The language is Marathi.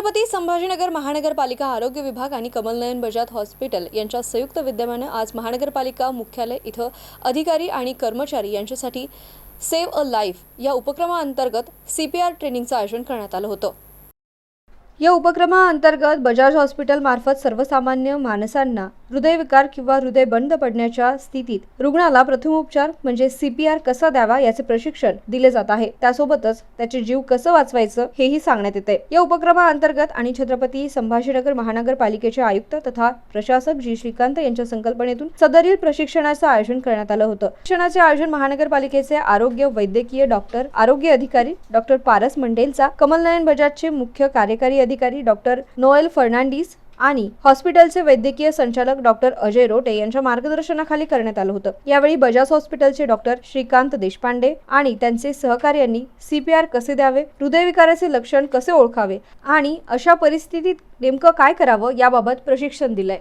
छत्रपती संभाजीनगर महानगरपालिका आरोग्य विभाग आणि कमलनयन बजाज हॉस्पिटल यांच्या संयुक्त विद्यमानं आज महानगरपालिका मुख्यालय इथं अधिकारी आणि कर्मचारी यांच्यासाठी सेव्ह अ लाईफ या उपक्रमाअंतर्गत सी पी आर ट्रेनिंगचं आयोजन करण्यात आलं होतं. या उपक्रमाअंतर्गत बजाज हॉस्पिटलमार्फत सर्वसामान्य माणसांना हृदयविकार किंवा हृदय बंद पडण्याच्या स्थितीत रुग्णाला प्रथमोपचार म्हणजे सीपीआर कसा द्यावा याचे प्रशिक्षण दिले जात आहे. त्यासोबतच त्याचे जीव कसं वाचवायचं हेही सांगण्यात येते. या उपक्रमाअंतर्गत आणि छत्रपती संभाजीनगर महानगरपालिकेचे आयुक्त तथा प्रशासक जी. श्रीकांत यांच्या संकल्पनेतून सदरील प्रशिक्षणाचं आयोजन करण्यात आलं होतं. शिक्षणाचे आयोजन महानगरपालिकेचे आरोग्य वैद्यकीय डॉक्टर आरोग्य अधिकारी डॉक्टर पारस मंडेलचा कमलनयन बजाजचे मुख्य कार्यकारी अधिकारी डॉक्टर नोएल फर्नांडिस आणि हॉस्पिटलचे वैद्यकीय संचालक डॉक्टर अजय रोटे यांच्या मार्गदर्शनाखाली करण्यात आलं होतं. यावेळी बजाज हॉस्पिटलचे डॉक्टर श्रीकांत देशपांडे आणि त्यांचे सहकार्यांनी सीपीआर कसे द्यावे हृदयविकाराचे लक्षण कसे ओळखावे आणि अशा परिस्थितीत नेमकं काय करावं याबाबत प्रशिक्षण दिलंय.